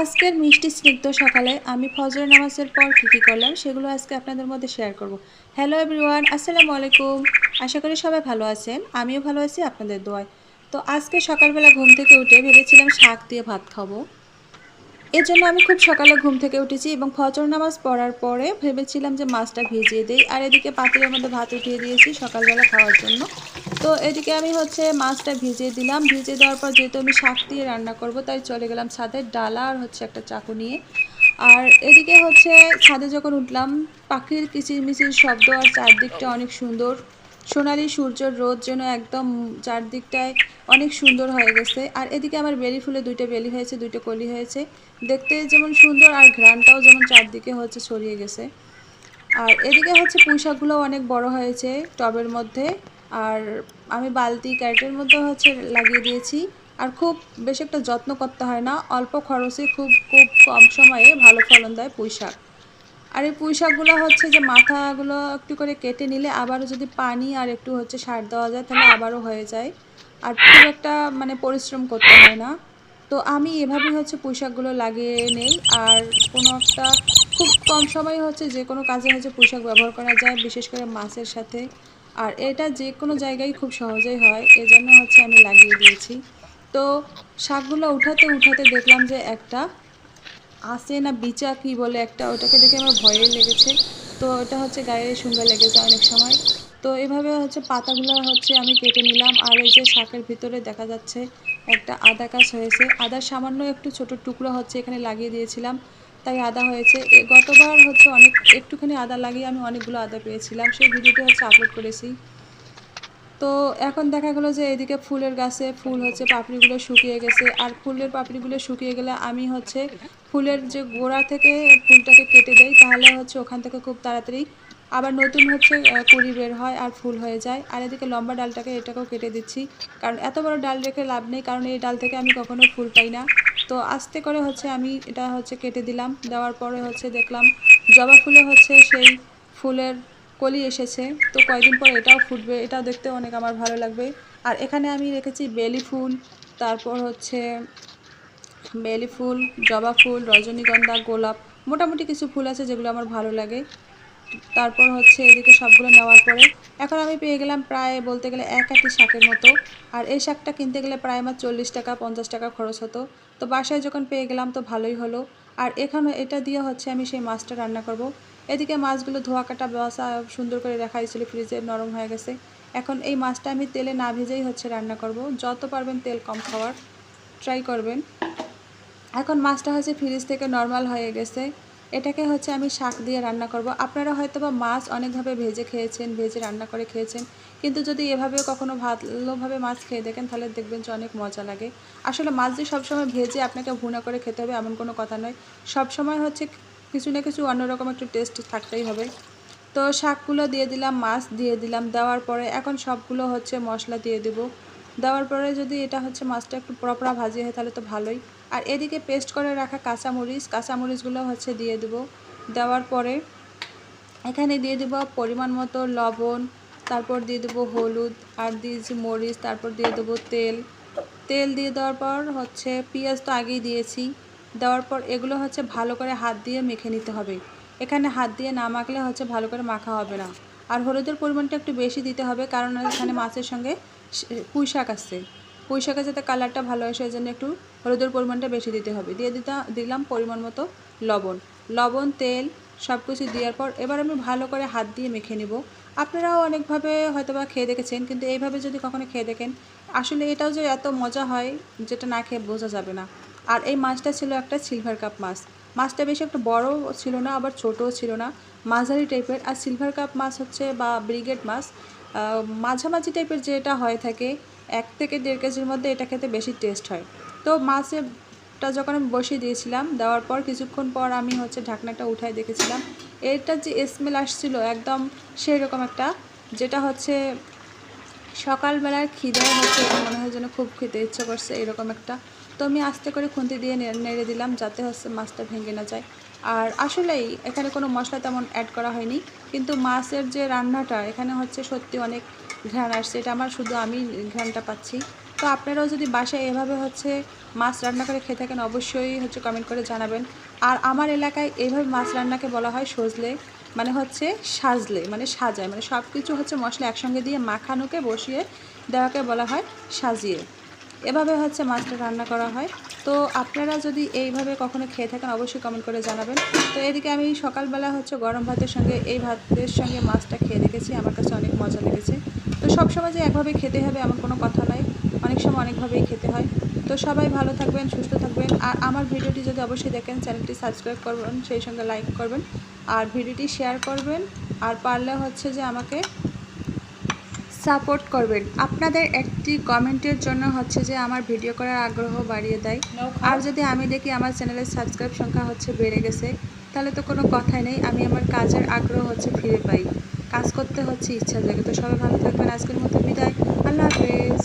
আজকের মিষ্টি স্নিগ্ধ সকালে আমি ফজর নামাজের পর কী কী করলাম সেগুলো আজকে আপনাদের মধ্যে শেয়ার করব। হ্যালো এভরিওয়ান আসসালামু আলাইকুম। আশা করি সবাই ভালো আছেন, আমিও ভালো আছি আপনাদের দোয়ায়। তো আজকে সকালবেলা ঘুম থেকে উঠে ভেবেছিলাম শাক দিয়ে ভাত খাব। এর জন্য আমি খুব সকালে ঘুম থেকে উঠেছি এবং ফজর নামাজ পড়ার পরে ভেবেছিলাম যে মাছটা ভিজিয়ে দিই। আর এদিকে পাতিলের মধ্যে ভাত উঠিয়ে দিয়েছি সকালবেলা খাওয়ার জন্য। তো এদিকে আমি হচ্ছে মাছটা ভিজিয়ে দিলাম। ভিজিয়ে দেওয়ার পর যেহেতু আমি শাক দিয়ে রান্না করব, তাই চলে গেলাম ছাদের ডালা আর হচ্ছে একটা চাকু নিয়ে। আর এদিকে হচ্ছে ছাদে যখন উঠলাম, পাখির কিচিরমিচির শব্দ আর চারদিকটা অনেক সুন্দর। সোনালি সূর্যের রোদ যেন একদম চারদিকটায় অনেক সুন্দর হয়ে গেছে। আর এদিকে আমার বেলি ফুলে দুইটা বেলি হয়েছে, দুইটা কলি হয়েছে। দেখতে যেমন সুন্দর আর ঘ্রাণটাও যেমন চারদিকে হচ্ছে ছড়িয়ে গেছে। আর এদিকে হচ্ছে পুঁইশাকগুলো অনেক বড় হয়েছে টবের মধ্যে। আর আমি বালতি ক্যারেটের মধ্যে হচ্ছে লাগিয়ে দিয়েছি। আর খুব বেশি একটা যত্ন করতে হয় না, অল্প খরচে খুব খুব কম সময়ে ভালো ফলন দেয় পুঁইশাক আর এই পুঁই শাকগুলো হচ্ছে যে মাথাগুলো একটু করে কেটে নিলে আবারও যদি পানি আর একটু হচ্ছে সার দেওয়া যায়, তাহলে আবারও হয়ে যায়। আর খুব একটা মানে পরিশ্রম করতে হয় না। তো আমি এভাবেই হচ্ছে পুঁই শাকগুলো লাগিয়ে নেই। আর কোনো একটা খুব কম সময়ে হচ্ছে যে কোনো কাজে হচ্ছে পুঁই শাক ব্যবহার করা যায়, বিশেষ করে মাছের সাথে। আর এটা যে কোনো জায়গায় খুব সহজেই হয় এজন্য হচ্ছে আমি লাগিয়ে দিয়েছি। তো শাকগুলো উঠাতে উঠাতে দেখলাম যে একটা আসে না বিচা কি বলে একটা, ওটাকে দেখে আমার ভয়ে লেগেছে। তো ওটা হচ্ছে গায়ে সুন্দর লেগে যায় অনেক সময়। তো এভাবে হচ্ছে পাতাগুলো হচ্ছে আমি কেটে নিলাম আর এই যে শাকের ভিতরে দেখা যাচ্ছে একটা আদা গাছ হয়েছে। আদার সামান্য একটু ছোট টুকরো হচ্ছে এখানে লাগিয়ে দিয়েছিলাম। তাই আদা হয়েছে। গতবার হচ্ছে অনেক, একটুখানি আদা লাগিয়ে আমি অনেকগুলো আদা পেয়েছিলাম। সেই ভিডিওটি হচ্ছে আপলোড করেছি। তো এখন দেখা গেলো যে এদিকে ফুলের গাছে ফুল হচ্ছে, পাপড়িগুলো শুকিয়ে গেছে। আর ফুলের পাপড়িগুলো শুকিয়ে গেলে আমি হচ্ছে ফুলের যে গোড়া থেকে ফুলটাকে কেটে দেয় তাহলে হচ্ছে ওখান থেকে খুব তাড়াতাড়ি আবার নতুন হচ্ছে কুড়ি বের হয় আর ফুল হয়ে যায়। আর এদিকে লম্বা ডালটাকে এটাকেও কেটে দিচ্ছি। কারণ এত বড় ডাল রেখে লাভ নেই, কারণ এই ডাল থেকে আমি কখনো ফুল পাই না। তো আস্তে করে হচ্ছে আমি এটা হচ্ছে কেটে দিলাম। দেওয়ার পরে হচ্ছে দেখলাম জবা ফুলে হচ্ছে সেই ফুলের কলি এসেছে। তো কয়েকদিন পর এটাও ফুটবে, এটাও দেখতে অনেক আমার ভালো লাগবে। আর এখানে আমি রেখেছি বেলি ফুল, তারপর হচ্ছে বেলি ফুল, জবা ফুল, রজনীগন্ধা, গোলাপ, মোটামুটি কিছু ফুল আছে যেগুলো আমার ভালো লাগে। তারপর হচ্ছে এদিকে সবগুলো নেওয়ার পরে এখন আমি পেয়ে গেলাম প্রায় বলতে গেলে এক আটি শাকের মতো। আর এই শাকটা কিনতে গেলে প্রায় আমার চল্লিশ টাকা, পঞ্চাশ টাকা খরচ হতো। তো বাসায় যখন পেয়ে গেলাম তো ভালোই হলো। আর এখানে এটা দিয়ে হচ্ছে আমি সেই মাছটা রান্না করব। এদিকে মাছগুলো ধোয়া কাটা বাসা সুন্দর করে রাখা হয়েছিল ফ্রিজে নরম হয়ে গেছে। এখন এই মাছটা আমি তেলে না ভেজেই হচ্ছে রান্না করব। যত পারবেন তেল কম খাওয়ার। ট্রাই করবেন। এখন মাছটা হচ্ছে ফ্রিজ থেকে নর্মাল হয়ে গেছে। এটাকে হচ্ছে আমি শাক দিয়ে রান্না করব। আপনারা হয়তো বা মাছ অনেকভাবে ভেজে খেয়েছেন, ভেজে রান্না করে খেয়েছেন। কিন্তু যদি এভাবে কখনো ভালোভাবে মাছ খেয়ে দেখেন, তাহলে দেখবেন যে অনেক মজা লাগে। আসলে মাছ দিয়ে সবসময় ভেজে আপনাকে ভুনা করে খেতে হবে, এমন কোনো কথা নয়। সবসময় হচ্ছে কিছু না কিছু অন্যরকম একটু টেস্ট থাকতেই হবে। তো শাকগুলো দিয়ে দিলাম, মাছ দিয়ে দিলাম, দেওয়ার পরে এখন সবগুলো হচ্ছে মশলা দিয়ে দেব। দেওয়ার পরে যদি এটা হচ্ছে মাছটা একটু পড়া ভাজি হয়, তাহলে তো ভালোই। আর এদিকে পেস্ট করে রাখা কাঁচামরিচ, কাঁচামরিচগুলো হচ্ছে দিয়ে দেব। দেওয়ার পরে এখানে দিয়ে দেবো পরিমাণ মতো লবণ, তারপর দিয়ে দেবো হলুদ, আর দিয়েছি মরিচ, তারপর দিয়ে দেবো তেল। তেল দিয়ে দেওয়ার পর হচ্ছে পেঁয়াজ তো আগেই দিয়েছি। দেওয়ার পর এগুলো হচ্ছে ভালো করে হাত দিয়ে মেখে নিতে হবে। এখানে হাত দিয়ে না মাখলে হচ্ছে ভালো করে মাখা হবে না। আর হলুদের পরিমাণটা একটু বেশি দিতে হবে, কারণ এখানে মাছের সঙ্গে পুঁই শাক আসছে পুঁই যাতে কালারটা ভালো হয় সেই জন্য একটু হলুদের পরিমাণটা বেশি দিতে হবে। দিয়ে দিতে, দিলাম পরিমাণ মতো লবণ। লবণ, তেল সব কিছু দেওয়ার পর এবার আমি ভালো করে হাত দিয়ে মেখে নিব। আপনারাও অনেকভাবে হয়তো বা খেয়ে দেখেছেন, কিন্তু এইভাবে যদি কখনো খেয়ে দেখেন, আসলে এটাও যে এত মজা হয়, যেটা না খেয়ে বোঝা যাবে না। আর এই মাছটা ছিল একটা সিলভার কাপ মাছ। মাছটা বেশি একটা বড় ছিল না, আবার ছোটও ছিল না। মাঝারি টাইপের আর সিলভার কাপ মাছ হচ্ছে বা ব্রিগেড মাছ মাঝামাঝি টাইপের যেটা হয়ে থাকে এক থেকে দেড় কেজির মধ্যে এটা খেতে বেশি টেস্ট হয়। তো মাছটা যখন আমি বসিয়ে দিয়েছিলাম, দেওয়ার পর কিছুক্ষণ পর আমি হচ্ছে ঢাকনাটা উঠায় দেখেছিলাম। এটার যে স্মেল আসছিল একদম সেই রকম একটা, যেটা হচ্ছে সকালবেলার খিদে হচ্ছে মনে হয় যেন খুব খেতে ইচ্ছে করছে এরকম একটা। তো আমি আস্তে করে খুন্তি দিয়ে নেড়ে দিলাম যাতে হচ্ছে মাছটা ভেঙে না যায়। আর আসলেই এখানে কোনো মশলা তেমন অ্যাড করা হয়নি, কিন্তু মাছের যে রান্নাটা এখানে হচ্ছে সত্যি অনেক ঘ্রাণ আসছে। এটা আমার শুধু আমি ঘ্রাণটা পাচ্ছি। তো আপনারাও যদি বাসায় এভাবে হচ্ছে মাছ রান্না করে খেয়ে থাকেন, অবশ্যই হচ্ছে কমেন্ট করে জানাবেন। আর আমার এলাকায় এইভাবে মাছ রান্নাকে বলা হয় সজলে মানে হচ্ছে সাজলে মানে সাজায় মানে সব কিছু হচ্ছে মশলা একসঙ্গে দিয়ে মাখানোকে বসিয়ে দেওয়াকে বলা হয় সাজিয়ে। এভাবে হচ্ছে মাছটা রান্না করা হয়। তো আপনারা যদি এইভাবে কখনো খেয়ে থাকেন, অবশ্যই কমেন্ট করে জানাবেন। তো এদিকে আমি সকালবেলা হচ্ছে গরম ভাতের সঙ্গে, এই ভাতের সঙ্গে মাছটা খেয়ে দেখেছি। আমার কাছে অনেক মজা লেগেছে। সবসময় যে একভাবে খেতে হবে এমন কোনো কথা নয়। অনেক সময় অনেকভাবেই খেতে হয়। তো সবাই ভালো থাকবেন সুস্থ থাকবেন। আর আমার ভিডিওটি যদি অবশ্যই দেখেন চ্যানেলটি সাবস্ক্রাইব করবেন সেই সঙ্গে লাইক করবেন। আর ভিডিওটি শেয়ার করবেন। আর পারলে হচ্ছে যে আমাকে সাপোর্ট করবেন। আপনাদের একটি কমেন্টের জন্য হচ্ছে যে আমার ভিডিও করার আগ্রহ বাড়িয়ে দেয়। আর যদি আমি দেখি আমার চ্যানেলের সাবস্ক্রাইব সংখ্যা হচ্ছে বেড়ে গেছে তাহলে তো কোনো কথাই নেই। আমি আমার কাজের আগ্রহ হচ্ছে ফিরে পাই। কাজ করতে হচ্ছে ইচ্ছা জাগে। তো সবাই ভালো থাকবেন আজকের মতো বিদায়। আল্লাহ হাফেজ।